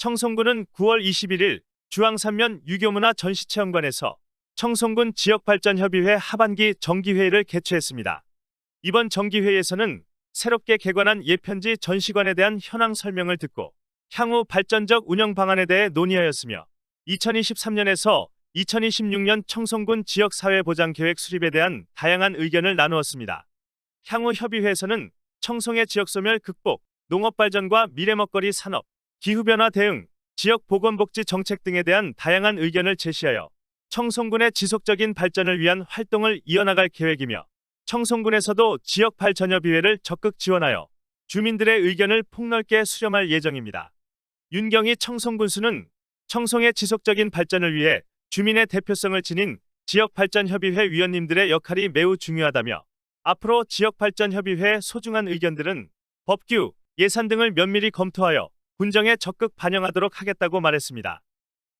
청송군은 9월 21일 주황산면 유교문화 전시체험관에서 청송군 지역발전협의회 하반기 정기회의를 개최했습니다. 이번 정기회의에서는 새롭게 개관한 예편지 전시관에 대한 현황 설명을 듣고 향후 발전적 운영 방안에 대해 논의하였으며 2023년에서 2026년 청송군 지역사회보장계획 수립에 대한 다양한 의견을 나누었습니다. 향후 협의회에서는 청송의 지역소멸 극복, 농업발전과 미래먹거리 산업, 기후변화 대응, 지역 보건복지 정책 등에 대한 다양한 의견을 제시하여 청송군의 지속적인 발전을 위한 활동을 이어나갈 계획이며 청송군에서도 지역 발전협 의회를 적극 지원하여 주민들의 의견을 폭넓게 수렴할 예정입니다. 윤경희 청송군수는 청송의 지속적인 발전을 위해 주민의 대표성을 지닌 지역발전협의회 위원님들의 역할이 매우 중요하다며 앞으로 지역발전협의회의 소중한 의견들은 법규, 예산 등을 면밀히 검토하여 군정에 적극 반영하도록 하겠다고 말했습니다.